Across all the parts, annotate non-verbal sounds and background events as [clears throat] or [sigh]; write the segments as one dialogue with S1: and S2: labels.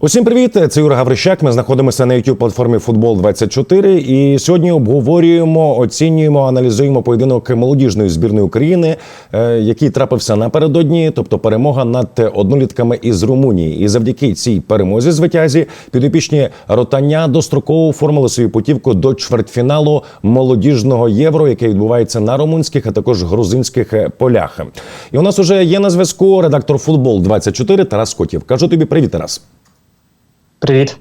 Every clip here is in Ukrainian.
S1: Усім привіт! Це Юра Гаврищак. Ми знаходимося на youtube платформі Футбол 24 І сьогодні обговорюємо, оцінюємо, аналізуємо поєдинок молодіжної збірної України, е, який трапився напередодні, тобто перемога над однолітками із Румунії. І завдяки цій перемозі звитязі підопічні ротання достроково оформили свою путівку до чвертьфіналу молодіжного євро, яке відбувається на румунських, а також грузинських е, полях. І у нас уже є на зв'язку редактор Футбол 24 Тарас Котів. Кажу тобі привіт, Тарас.
S2: Привіт.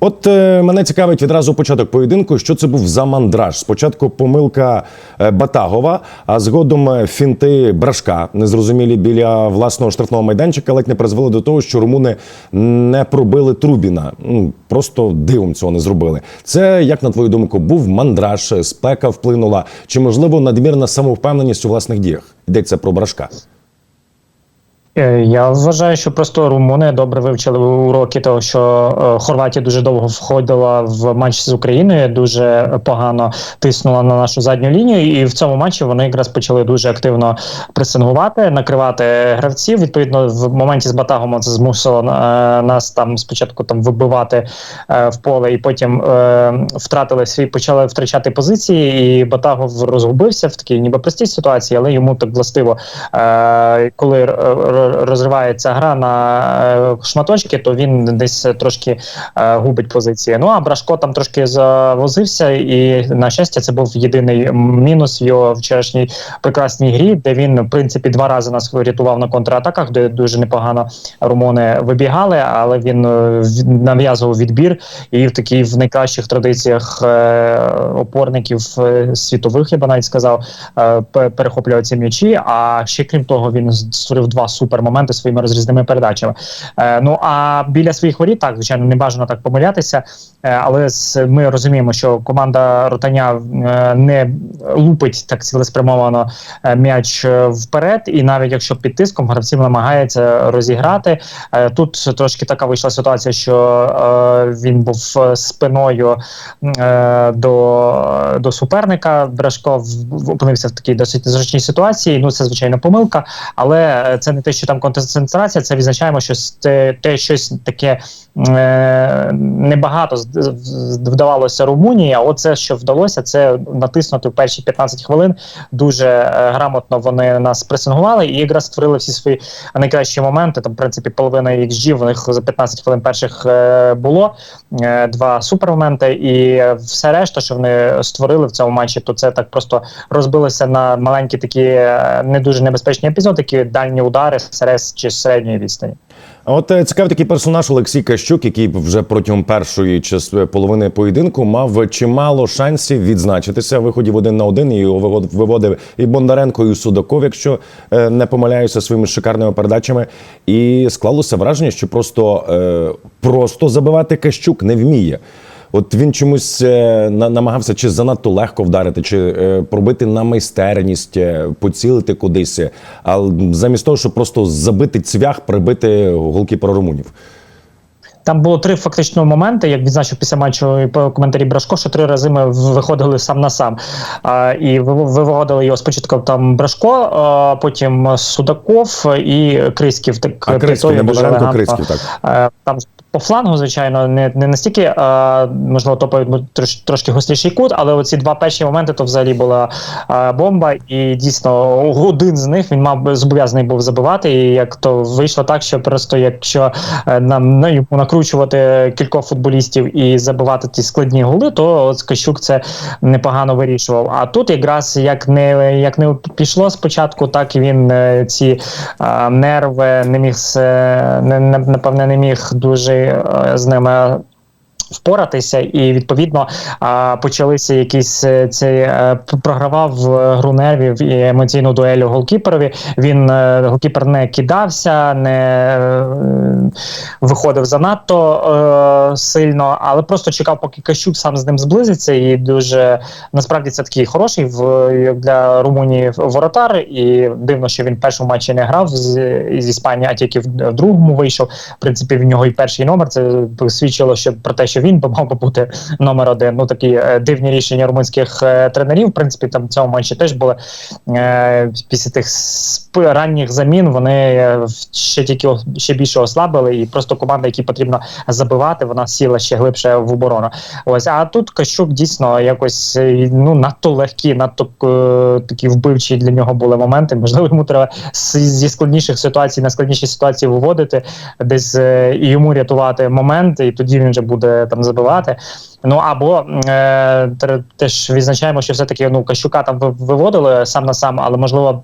S1: От е, мене цікавить відразу початок поєдинку. Що це був за мандраж? Спочатку помилка е, Батагова, а згодом е, фінти Брашка, незрозумілі біля власного штрафного майданчика, ледь не призвели до того, що румуни не пробили Трубіна. Ну, просто дивом цього не зробили. Це як на твою думку, був мандраж, спека вплинула, чи можливо надмірна самовпевненість у власних діях? Йдеться про Брашка.
S2: Е, Я вважаю, що просто румуни добре вивчили уроки того, що е, Хорватія дуже довго входила в матч з Україною, дуже погано тиснула на нашу задню лінію, і в цьому матчі вони якраз почали дуже активно пресингувати, накривати гравців. Відповідно, в моменті з Батагом це змусило е, нас там спочатку там вибивати в поле, і потім втратили свій, почали втрачати позиції. І Батагов розгубився в такій ніби простій ситуації, але йому так властиво, коли розривається гра на е, шматочки, то він десь трошки е, губить позиції. Ну а Брашко там трошки завозився, і на щастя, це був єдиний мінус в його вчорашній прекрасній грі, де він в принципі два рази нас врятував на контратаках, де дуже непогано румуни вибігали, але він е, нав'язував відбір і в такій в найкращих традиціях опорників світових, я би навіть сказав, перехоплював ці м'ячі. А ще крім того, він створив два супер моменти своїми розрізними передачами. Е, ну а біля своїх воріт, так звичайно, не бажано так помилятися. Е, але з- ми розуміємо, що команда ротання е, не лупить так цілеспрямовано е, м'яч е, вперед, і навіть якщо під тиском гравців намагається розіграти. Е, Тут трошки така вийшла ситуація, що е, він був спиною е, до, до суперника. Брашко опинився в такій досить зручній ситуації. Ну це звичайно помилка, але е, це не те, що там концентрація, це відзначаємо, що те, те щось таке е, небагато вдавалося Румунії. А оце, що вдалося, це натиснути в перші 15 хвилин. Дуже е, грамотно вони нас пресингували і якраз створили всі свої найкращі моменти. Там, в принципі, половина XG в них за 15 хвилин перших е, було е, два супермоменти, і все решта, що вони створили в цьому матчі, то це так просто розбилося на маленькі такі е, не дуже небезпечні епізоди, такі дальні удари серед чи середньої відстані.
S1: А от е, цікавий такий персонаж Олексій Кащук, який вже протягом першої час- половини поєдинку мав чимало шансів відзначитися. Виходів один на один і його вивод- виводив і Бондаренко, і Судаков, якщо е, не помиляюся своїми шикарними передачами. І склалося враження, що просто, е, просто забивати Кащук не вміє. От він чомусь е, на- намагався чи занадто легко вдарити, чи е, пробити на майстерність, е, поцілити кудись. А замість того, щоб просто забити цвях, прибити голкіпера румунів.
S2: Там було три фактично моменти, як відзначив після матчу і по коментарі Брашко, що три рази ми виходили сам на сам. А, і ви- ви- виводили його спочатку там Брашко, а, потім Судаков і Криськів. Так
S1: А Криськів, не Бондаренко. Криськів, так.
S2: Е, Там по флангу, звичайно, не, не настільки а, можливо топовий бо трош, трошки гостріший кут, але оці два перші моменти то взагалі була а, бомба, і дійсно один з них він мав зобов'язаний був забивати. І як то вийшло так, що просто якщо е, нам ну, йому накручувати кількох футболістів і забивати ті складні голи, то от Кащук це непогано вирішував. А тут якраз як не як не пішло спочатку, так і він е, ці а, нерви не міг е, не- напевне не міг дуже е, з ними. Впоратися, і відповідно почалися якісь е, цей е, програвав е, гру нервів і емоційну дуелю голкіперові. Він голкіпер не кидався, не виходив занадто сильно, але просто чекав, поки Кащук сам з ним зблизиться. І дуже насправді це такий хороший в для Румунії воротар. І дивно, що він в першому матчі не грав з, з Іспанії, а тільки в другому вийшов. В принципі, в нього і перший номер. Це свідчило що про те, що що він би мав би бути номер один. Ну такі е, дивні рішення румунських е, тренерів. В принципі, там в цьому матчі теж були е, після тих ранніх замін. Вони ще тільки ще більше ослабили, і просто команда, якій потрібно забивати, вона сіла ще глибше в оборону. Ось а тут Кащук дійсно якось ну надто легкі, надто такі вбивчі для нього були моменти. Можливо, йому треба зі складніших ситуацій на складніші ситуації виводити, десь і йому рятувати моменти, і тоді він вже буде там забивати. Ну або е, теж відзначаємо, що все-таки ну Кащука там виводили сам на сам, але можливо.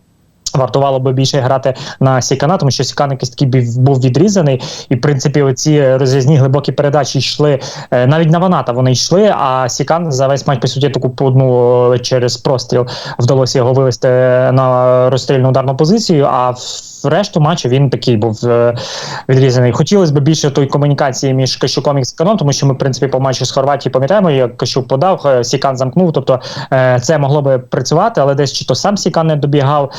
S2: Вартувало би більше грати на Сікана, тому що Сікан якийсь такий був відрізаний, і в принципі оці розрізні глибокі передачі йшли е, навіть на Ваната. Вони йшли. А Сікан за весь матч по суті таку одну е, через простріл вдалося його вивести на розстрільну ударну позицію. А решту матчу він такий був е, відрізаний. Хотілося б більше тої комунікації між Кащуком і Сіканом, тому що ми в принципі по матчу з Хорватії пам'ятаємо, як Кащук подав, е, Сікан замкнув. Тобто е, це могло би працювати, але десь чи то сам Сікан не добігав,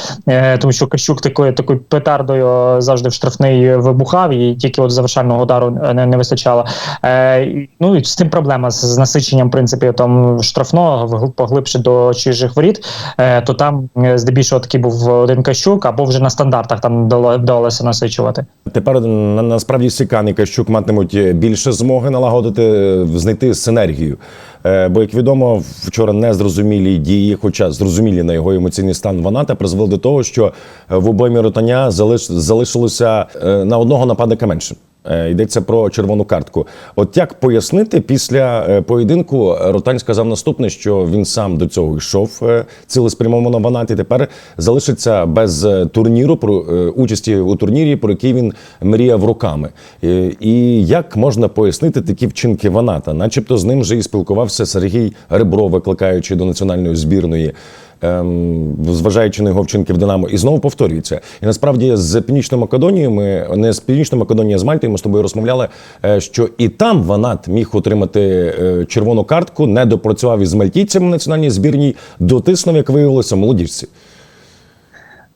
S2: тому що Кащук такою такою петардою завжди в штрафний вибухав, і тільки от завершального удару не, не вистачало. Ну і з цим проблема з, з насиченням, в принципі, там штрафного поглибше до чужих воріт, то там здебільшого такий був один Кащук, або вже на стандартах там вдало- вдалося насичувати.
S1: Тепер на, насправді Сікан і Кащук матимуть більше змоги налагодити, е, знайти синергію. Е, Бо, як відомо, вчора незрозумілі дії, хоча зрозумілі на його емоційний стан Ваната, призвели до того, що е, в обоймі ротання залиш, залишилося е, на одного нападника менше. Е, Йдеться про червону картку. От як пояснити після е, поєдинку Ротань сказав наступне, що він сам до цього йшов е, цілеспрямовано в Анаті. Тепер залишиться без турніру про участі у турнірі, про який він мріяв роками. Е, І як можна пояснити такі вчинки Ваната? Начебто з ним вже і спілкувався Сергій Ребро, викликаючи до національної збірної ем, зважаючи на його вчинки в Динамо, і знову повторюється. І насправді з Північною Македонією ми не з Північною Македонією, а з Мальтою ми з тобою розмовляли, е, що і там Ванат міг отримати е, червону картку, не допрацював із мальтійцями в національній збірній, дотиснув, як виявилося, молодіжці.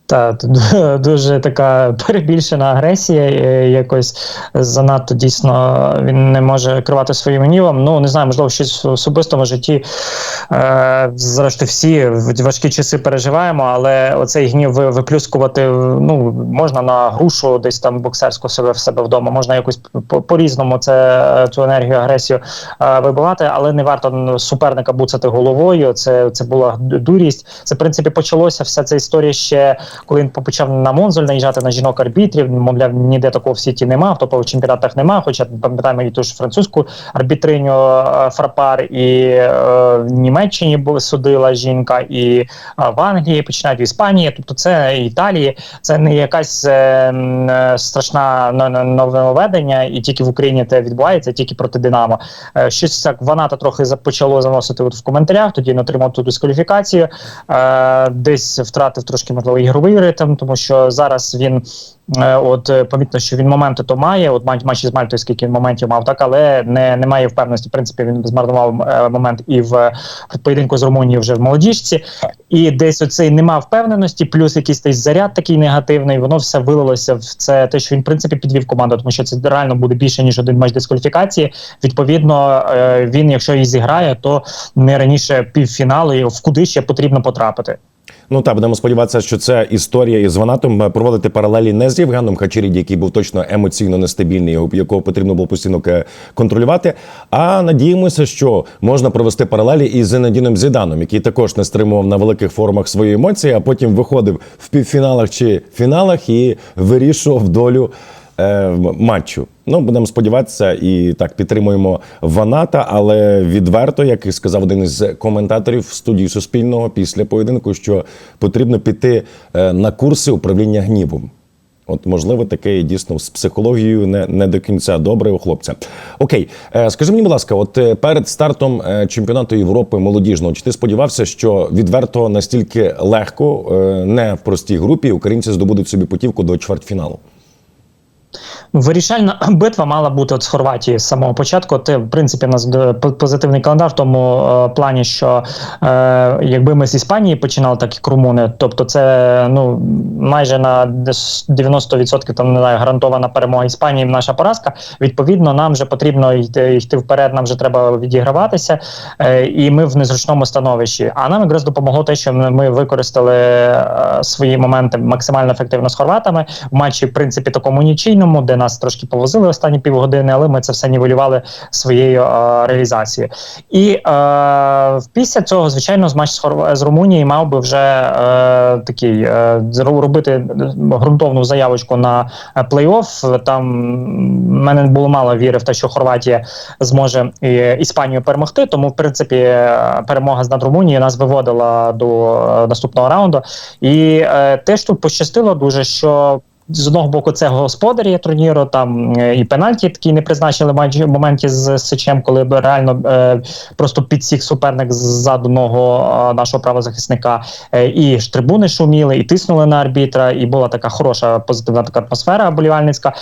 S2: Та [laughs] дуже така перебільшена агресія. е, Якось занадто дійсно він не може керувати своїм гнівом. Ну не знаю, можливо, щось в особистому житті. Е, зрештою, всі важкі часи переживаємо, але оцей гнів виплюскувати ну можна на грушу, десь там боксерську себе в себе вдома. Можна якось по- по-різному це цю енергію, агресію е, вибивати, але не варто суперника буцати головою. Це, це була дурість. Це в принципі почалося вся ця історія ще коли він почав на Монзоль наїжджати на жінок арбітрів. Мовляв, ніде такого в світі нема, в топових чемпіонатах нема. Хоча пам'ятаємо і ту ж французьку арбітриню е, Фрапар, і е, в Німеччині судила жінка, і е, в Англії починають в Іспанії. Тобто це Італії. Це не якась страшна но- но- нововведення, і тільки в Україні це відбувається, тільки проти Динамо. Щось так Ваната трохи почало заносити от в коментарях. Тоді він отримав ту дискваліфікацію. Десь втратив трошки можливо ігровий ритм, тому що зараз він. е, От е, помітно, що він моменти то має. От матч матчі з Мальтою, скільки він моментів мав, так але не, не має впевненості. В принципі, він змарнував е, момент і в, в поєдинку з Румунією вже в молодіжці. І десь оцей нема впевненості, плюс якийсь той заряд такий негативний. Воно все вилилося в це те, що він в принципі підвів команду, тому що це реально буде більше ніж один матч дискваліфікації. Відповідно, е, він, якщо і зіграє, то не раніше півфіналу, і в куди ще потрібно потрапити.
S1: Ну так, будемо сподіватися, що це історія із Ванатом е, проводити паралелі не з Євгеном Хачеріді, який був точно емоційно нестабільний, якого потрібно було постійно е, контролювати. А надіємося, що можна провести паралелі із Зенедіном Зіданом, який також не стримував на великих форумах свої емоції, а потім виходив в півфіналах чи фіналах і вирішував долю матчу. Ну, будемо сподіватися і так підтримуємо Ваната, але відверто, як і сказав один із коментаторів в студії Суспільного після поєдинку, що потрібно піти е, на курси управління гнівом. От, можливо, таке дійсно з психологією не, не до кінця добре у хлопця. Окей, е, скажи мені, будь ласка, от е, перед стартом е, чемпіонату Європи молодіжного, чи ти сподівався, що відверто настільки легко, е, не в простій групі, українці здобудуть собі путівку до чвертьфіналу?
S2: Вирішальна [clears throat] битва мала бути от з Хорватії з самого початку. Ти, в принципі, у нас е, позитивний календар в тому е, плані, що е, якби ми з Іспанії починали, так як румуни, тобто це ну майже на 90% там не знаю, гарантована перемога Іспанії, наша поразка. Відповідно, нам вже потрібно йти, йти вперед, нам вже треба відіграватися, е, і ми в незручному становищі. А нам якраз допомогло те, що ми використали е, свої моменти максимально ефективно з хорватами в матчі, в принципі, такому нічийному, де нас трошки повозили останні півгодини, але ми це все нівелювали своєю е, реалізацією. І е, після цього, звичайно, з матч з, з Румунією мав би вже е, такий е, робити ґрунтовну заявочку на е, плей-офф. Там в мене було мало віри в те, що Хорватія зможе е, Іспанію перемогти. Тому, в принципі, е, перемога з над Румунією нас виводила до е, наступного раунду. І е, теж тут пощастило дуже, що. З одного боку, це господарі турніру, там е, і пенальті такі не призначили в моменті з Сичем, коли б реально е, просто підсік суперник ззаду одного е, нашого правозахисника. Е, і ж трибуни шуміли, і тиснули на арбітра, і була така хороша позитивна така атмосфера болівальницька.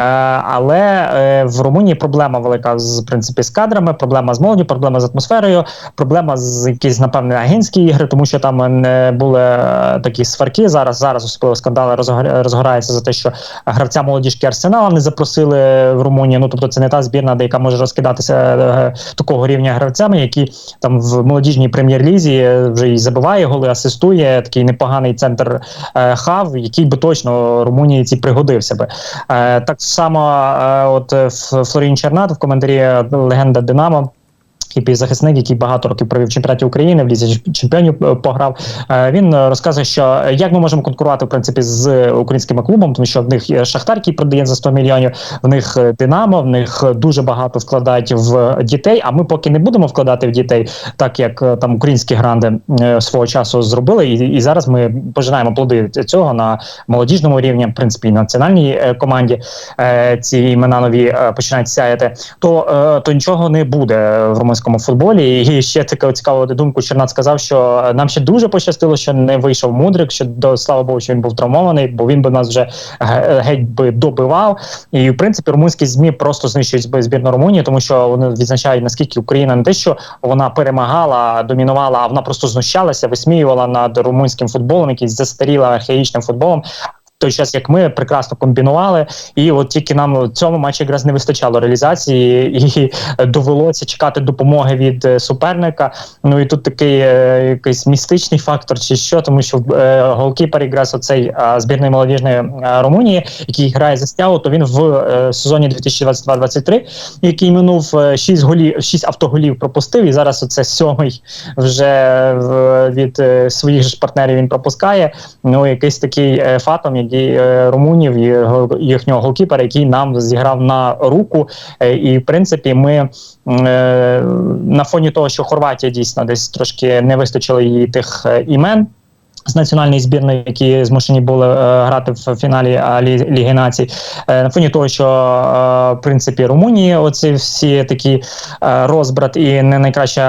S2: Е, але е, в Румунії проблема велика з принципі з кадрами, проблема з молоді, проблема з атмосферою, проблема з якісь, напевне, агентські ігри, тому що там не були е, такі сварки. Зараз зараз особливо скандали розгор- розгораються за те, що гравця молодіжки Арсенала не запросили в Румунію. Ну тобто це не та збірна, де яка може розкидатися такого рівня гравцями, які там в молодіжній прем'єр-лізі вже і забиває голи, асистує такий непоганий центр хав, який би точно Румунії ці пригодився би. Так само, е, от е, Флорін Чернат в коментарі е, легенда Динамо. І півзахисник, який багато років провів в чемпіонаті України, в лізі чемпіонів е, пограв. Е, Він е, розказує, що як ми можемо конкурувати в принципі з українськими клубами, тому що в них Шахтар, який продає за 100 мільйонів, в них Динамо, в них дуже багато вкладають в дітей. А ми поки не будемо вкладати в дітей, так як там українські гранди свого часу зробили, і, і зараз ми пожинаємо плоди цього на молодіжному рівні, в принципі, і національній команді ці імена нові починають сяяти, то, то нічого не буде в румунському футболі. І ще таку цікаву думку Чернат сказав, що нам ще дуже пощастило, що не вийшов мудрик. Що до слава Богу, що він був травмований, бо він би нас вже геть би добивав. І в принципі румунські змі просто знищують зб- збірну Румунії, тому що вони відзначають наскільки Україна не те, що вона перемагала, домінувала, а вона просто знущалася, висміювала над румунським футболом, який застаріла архаїчним футболом. Той час, як ми прекрасно комбінували, і от тільки нам в цьому матчі якраз не вистачало реалізації, і довелося чекати допомоги від е, суперника. Ну і тут такий е, якийсь містичний фактор, чи що, тому що е, голкіпер якраз оцей е, збірної молодіжної е, Румунії, який грає за стягу, то він в е, сезоні 2022-2023, який минув 6 голів, 6 автоголів пропустив, і зараз оце сьомий вже в, від е, своїх ж партнерів він пропускає. Ну якийсь такий е, фатом, е, румунів і їхнього голкіпера, який нам зіграв на руку. Е, і в принципі, ми е, на фоні того, що Хорватія дійсно десь трошки не вистачило її тих е, імен. З національної збірної, які змушені були е, грати в фіналі е, Лі- Ліги Націй, е, на фоні того, що е, в принципі Румунії, оці всі такі е, розбрат і не найкраща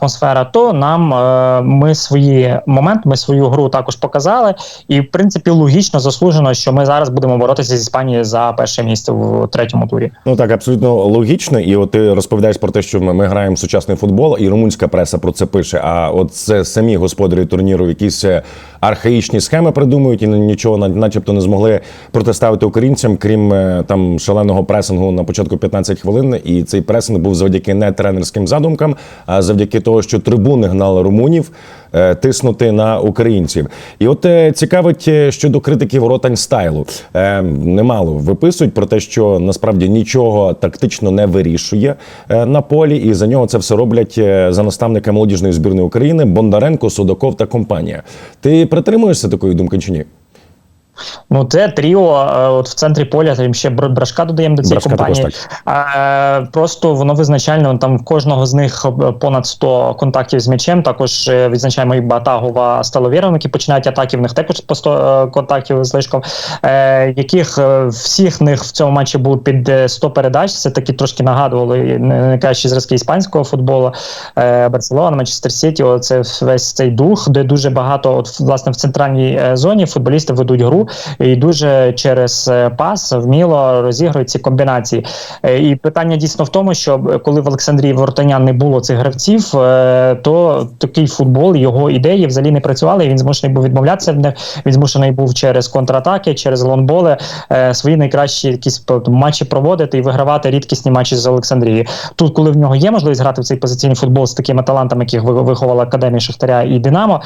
S2: атмосфера, то нам е, ми свої моменти, ми свою гру також показали. І в принципі логічно заслужено, що ми зараз будемо боротися з Іспанією за перше місце в третьому турі.
S1: Ну так, абсолютно логічно. І от ти розповідаєш про те, що ми, ми граємо сучасний футбол, і румунська преса про це пише. А от це самі господарі турніру якісь е, архаїчні схеми придумують і нічого, начебто, не змогли протиставити українцям, крім е, там шаленого пресингу на початку 15 хвилин. І цей пресинг був завдяки не тренерським задумкам, а завдяки того, що трибуни гнали румунів. е, Тиснути на українців, і от е, цікавить щодо критики воротань стайлу. Е, немало виписують про те, що насправді нічого тактично не вирішує на полі, і за нього це все роблять за наставника молодіжної збірної України Бондаренко, Судаков та компанія. Ти притримуєшся такої думки чи ні?
S2: Ну, це тріо, е, от в центрі поля там ще Бр- брашка додаємо до цієї
S1: Брашка
S2: компанії. Е, просто воно визначально там в кожного з них е, понад 100 контактів з м'ячем. Також е, відзначаємо і Батагова Сталовіром, які починають атаки. В них також по 100 е, контактів з лишком, е, яких всіх них в цьому матчі було під е, 100 передач. Це такі трошки нагадували не- найкращі зразки іспанського футболу. Е, Барселона, Манчестер Сіті. Оце весь цей дух, де дуже багато, от власне в центральній зоні футболісти ведуть гру. І дуже через е, пас вміло розігрують ці комбінації. Е, І питання дійсно в тому, що е, коли в Олександрії Вортаня не було цих гравців, то такий футбол, його ідеї взагалі не працювали. і Він змушений був відмовлятися в них. Він змушений був через контратаки, через лонболи свої найкращі якісь матчі проводити і вигравати рідкісні матчі з Олександрії. Тут, коли в нього є можливість грати в цей позиційний футбол з такими талантами, яких виховала Академія Шахтаря і Динамо,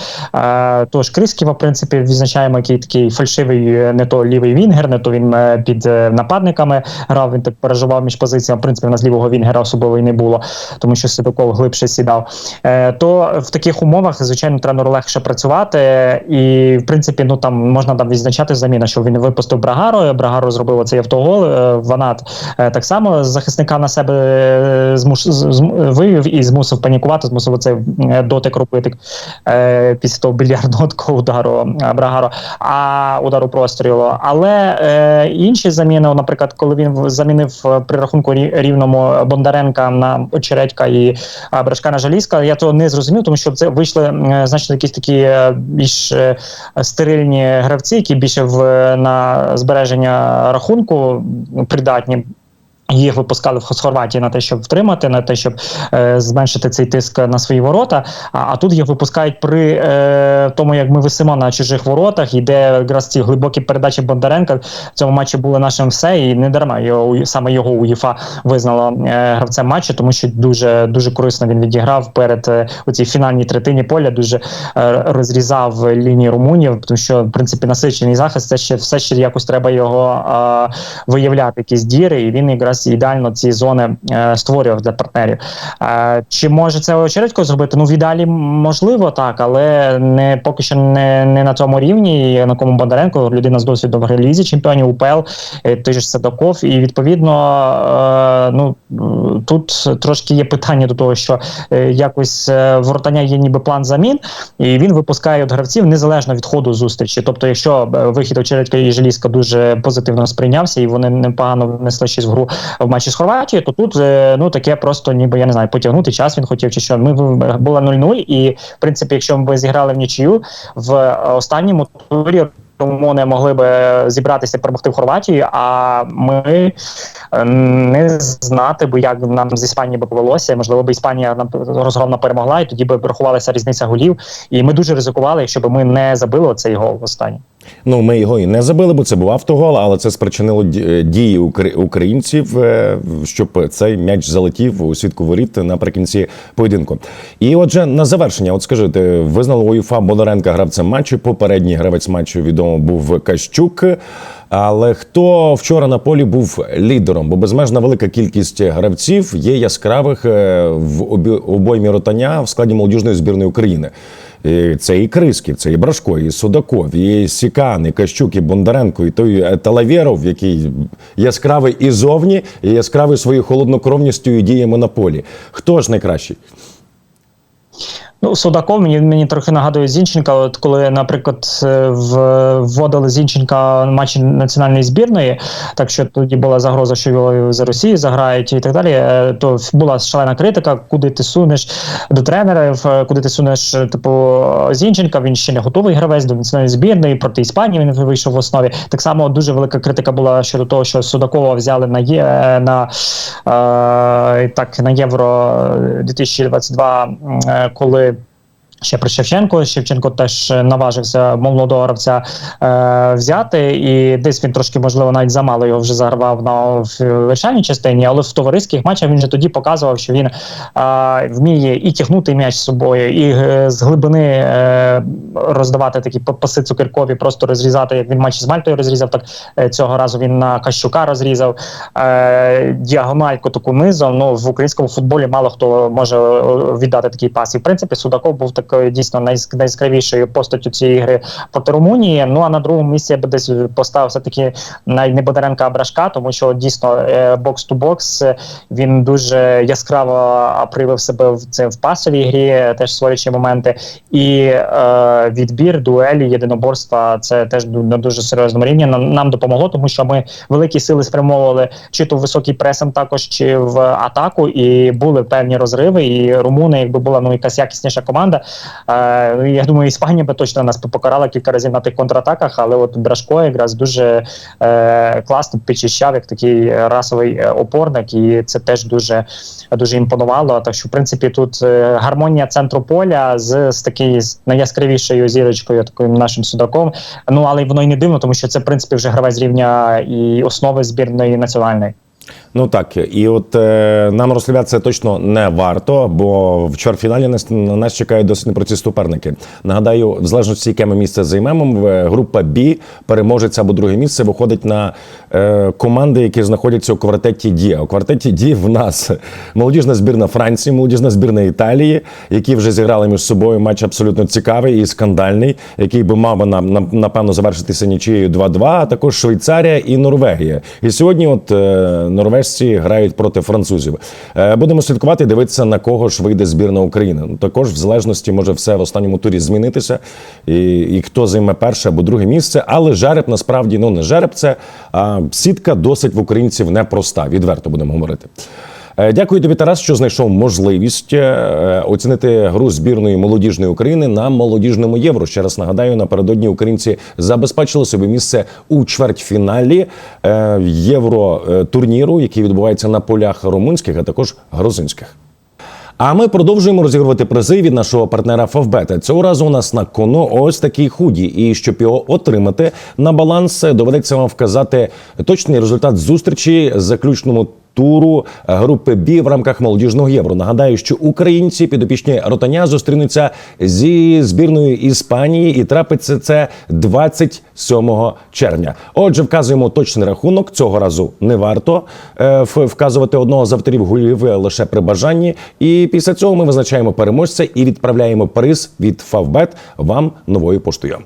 S2: тож Крисківа, в принципі, відзначаємо, який такий фальшивий, е, не то лівий вінгер, не то він е, під е, нападниками грав. Він так переживав між позиціями. В принципі, в нас лівого вінгера особливо і не було, тому що Сидоков глибше сідав. То в таких умовах, звичайно, тренеру легше працювати. І, в принципі, ну там можна там відзначати заміна, що він випустив Брагаро. Брагаро зробив оцей автогол. Ванат так само захисника на себе змуш, зм- вивів і змусив панікувати, змусив оцей е, дотик робити після того більярдного [laughs] такого удару Брагаро, а удару прострілу. Але е, інші заміни, наприклад, коли він замінив е, при рахунку рівному Бондаренка на Очередька і е, Брашка на Жаліська, я того не зрозумів, тому що це вийшли е, значно якісь такі е, більш е, стерильні гравці, які більше в на збереження рахунку придатні. Їх випускали в Хорватії на те, щоб втримати, на те, щоб е, зменшити цей тиск на свої ворота. А, а тут їх випускають при е, тому, як ми висимо на чужих воротах, іде якраз ці глибокі передачі Бондаренка. В цьому матчі були нашим все, і не дарма його саме його УЄФА визнала е, гравцем матчу, тому що дуже дуже корисно він відіграв перед е, у цій фінальній третині поля. Дуже е, розрізав лінії румунів, тому що в принципі насичений захист. Це ще все ще якось треба його е, виявляти, якісь діри, і він якраз ідеально ці зони е, створював для партнерів. Е, чи може це очередько зробити? Ну в ідеалі можливо так, але не поки що не, не на цьому рівні. На кому Бондаренко людина з досвідом в лізі чемпіонів УПЛ, же ж Садоков, і відповідно е, ну тут трошки є питання до того, що якось е, в є ніби план замін, і він випускає от гравців незалежно від ходу зустрічі. Тобто, якщо вихід очередька і Желізка дуже позитивно сприйнявся, і вони непогано внесли щось в гру в матчі з Хорватією, то тут е, ну таке просто ніби я не знаю, потягнути час він хотів чи що. Ми була 0-0, і в принципі, якщо ми зіграли в нічию в е, останньому турі. Румуни могли би зібратися перемогти в Хорватії, а ми е, не знати би, як нам з Іспанії би повелося. Можливо, б Іспанія нам розгромно перемогла, і тоді би врахувалася різниця голів. І ми дуже ризикували, якщо б ми не забили цей гол останній.
S1: Ну, ми його і не забили, бо це був автогол, але це спричинило е, дії українців, е, щоб цей м'яч залетів у сітку воріт наприкінці поєдинку. І отже, на завершення, от скажіть, е, визнало УЄФА Бондаренка гравцем матчу. Попередній гравець матчу відомо був Кащук. Але хто вчора на полі був лідером? Бо безмежна велика кількість гравців є яскравих е, в обоймі ротання в складі молодіжної збірної України. І Це і Крисків, це і Брашко, і Судаков, і Сікан, і Кащук, і Бондаренко, і той е, Талавєров, який яскравий і зовні, і яскравий своєю холоднокровністю і діями на полі. Хто ж найкращий?
S2: Ну, Судаков мені мені трохи нагадує Зінченка. От коли, наприклад, е, вводили Зінченка матчі національної збірної, так що тоді була загроза, що його за Росію заграють і так далі. е, То була шалена критика, куди ти сунеш до тренерів, куди ти сунеш, е, типу, Зінченка. Він ще не готовий гравець до національної збірної проти Іспанії. Він вийшов в основі. Так само дуже велика критика була щодо того, що Судакова взяли на є на, так на євро 2022, е, коли. Ще при Шевченко. Шевченко теж е, наважився молодого гравця е, взяти, і десь він трошки, можливо, навіть замало його вже загравав на вирішальній частині, але в товариських матчах він вже тоді показував, що він е, вміє і тягнути м'яч з собою, і е, з глибини е, роздавати такі па- паси цукеркові, просто розрізати, як він матч з Мальтою розрізав, так е, цього разу він на Кащука розрізав е, діагональку таку низом. Ну в українському футболі мало хто може е, віддати такий пас. І в принципі Судаков був такою дійсно найс- найяскравішою постаттю цієї гри проти Румунії. Ну а на другому місці я би десь поставив все таки навіть не Бондаренка, а Брашка, тому що дійсно бокс-ту-бокс він дуже яскраво проявив себе в це в пасовій грі, теж створюючи моменти. І е, відбір, дуелі, єдиноборства це теж на дуже серйозному рівні. Нам, нам допомогло, тому що ми великі сили спрямовували чи то в високий пресом, також чи в атаку, і були певні розриви. І румуни, якби була ну якась якісніша команда, Е, я думаю, Іспанія би точно нас покарала кілька разів на тих контратаках, але от Брашко якраз дуже е, класно підчищав як такий расовий е, опорник, і це теж дуже, дуже імпонувало. Так що, в принципі, тут е, гармонія центру поля з, з такою найяскравішою зірочкою, таким нашим судаком. Ну але воно й не дивно, тому що це в принципі вже гравець рівня і основи збірної національної.
S1: Ну так, і от е, нам розслаблятися точно не варто, бо в чвертьфіналі нас нас чекають досить непрості суперники. Нагадаю, в залежності, яке ми місце займемо, в- група Б переможець або друге місце виходить на е, команди, які знаходяться у квартеті Ді. У квартеті Ді в нас молодіжна збірна Франції, молодіжна збірна Італії, які вже зіграли між собою матч абсолютно цікавий і скандальний, який би мав нам напевно завершитися нічією 2-2, а також Швейцарія і Норвегія. І сьогодні, от е, норвежці грають проти французів. Е, Будемо слідкувати дивитися, на кого ж вийде збірна України. Ну, також в залежності може все в останньому турі змінитися, і, і хто займе перше або друге місце. Але жереб насправді ну не жереб, це а сітка досить в українців непроста. Відверто будемо говорити. Е, Дякую тобі, Тарас, що знайшов можливість е, оцінити гру збірної молодіжної України на молодіжному євро. Ще раз нагадаю, напередодні українці забезпечили собі місце у чвертьфіналі е, євро е, турніру, який відбувається на полях румунських, а також грузинських. А ми продовжуємо розігрувати призи від нашого партнера Фавбета. Цього разу у нас на кону ось такий худі. І щоб його отримати на баланс, доведеться вам вказати точний результат зустрічі заключному. Туру групи Бі в рамках молодіжного євро. Нагадаю, що українці підопічні ротаня зустрінуться зі збірною Іспанії, і трапиться це 27 червня. Отже, вказуємо точний рахунок. Цього разу не варто е, вказувати одного з авторів голів лише при бажанні. І після цього ми визначаємо переможця і відправляємо приз від Фавбет вам новою поштою.